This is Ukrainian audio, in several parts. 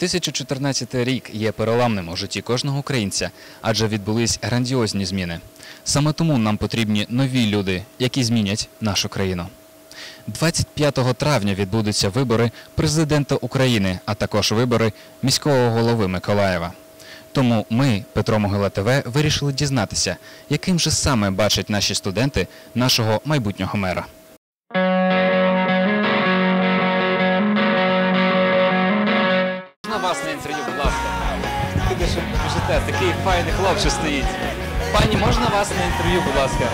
2014 рік є переламним у житті кожного українця, адже відбулись грандіозні зміни. Саме тому нам потрібні нові люди, які змінять нашу країну. 25 травня відбудуться вибори президента України, а також вибори міського голови Миколаєва. Тому ми, Петро Могила ТВ, вирішили дізнатися, яким же саме бачать наші студенти нашого майбутнього мера. вас на інтерв'ю, будь ласка? Ти що біжите, такий файний хлопчик стоїть. Пані, можна вас на інтерв'ю, будь ласка?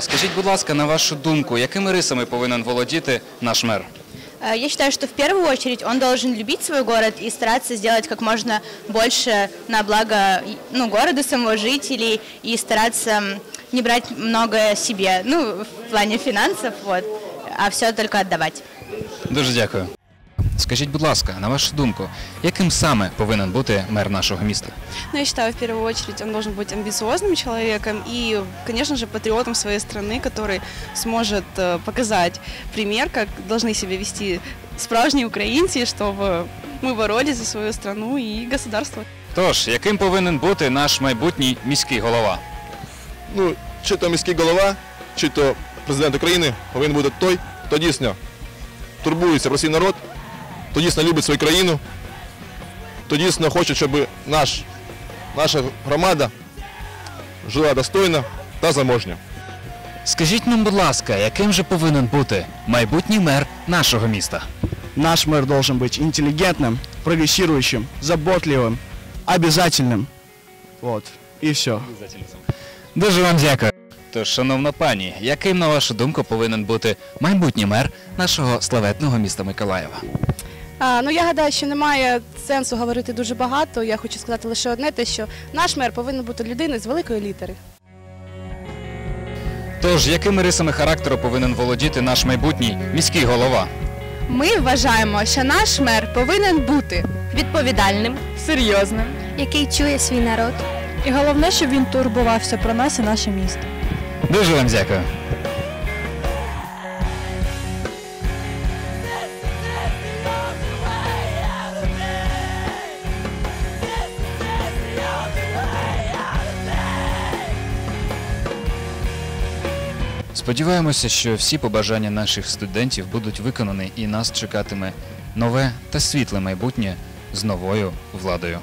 Скажіть, будь ласка, на вашу думку, якими рисами повинен володіти наш мер? Э, Я считаю, что в первую очередь он должен любить свой город и стараться сделать как можно больше на благо ну, города, самого жителей и стараться м, не брать многое себе, ну, в плане финансов, вот, а все только отдавать. Дуже дякую. Скажіть, будь ласка, на вашу думку, яким саме повинен бути мер нашого міста? Ну, я считаю, в первую очередь он должен быть амбициозным человеком и, конечно же, патриотом своей страны, который сможет э, показать пример, как должны себя вести справжні українці, чтобы мы боролись за свою страну и государство. Тож, яким повинен бути наш майбутній міський голова? ну, чи то міський голова, чи то президент України повинен бути той, хто дійсно турбується про свій народ, хто дійсно любить свою країну, хто дійсно хоче, щоб наш, наша громада жила достойно та заможньо. Скажіть нам, будь ласка, яким же повинен бути майбутній мер нашого міста? Наш мэр должен быть интеллигентным, прогрессирующим, заботливым, обязательным. Вот. И все. Дуже вам дякую. Тож, шановна пані, яким, на вашу думку, повинен бути майбутній мер нашого славетного міста Миколаєва? А, ну я гадаю, що немає сенсу говорити дуже багато. Я хочу сказати лише одне, те, що наш мер повинен бути людиною з великої літери. Тож, якими рисами характеру повинен володіти наш майбутній міський голова? Ми вважаємо, що наш мер повинен бути Відповідальним. серйозним. який чує свій народ. І головне, щоб він турбувався про нас і наше місто. Дуже вам дякую. Сподіваємося, що всі побажання наших студентів будуть виконані і нас чекатиме нове та світле майбутнє з новою владою.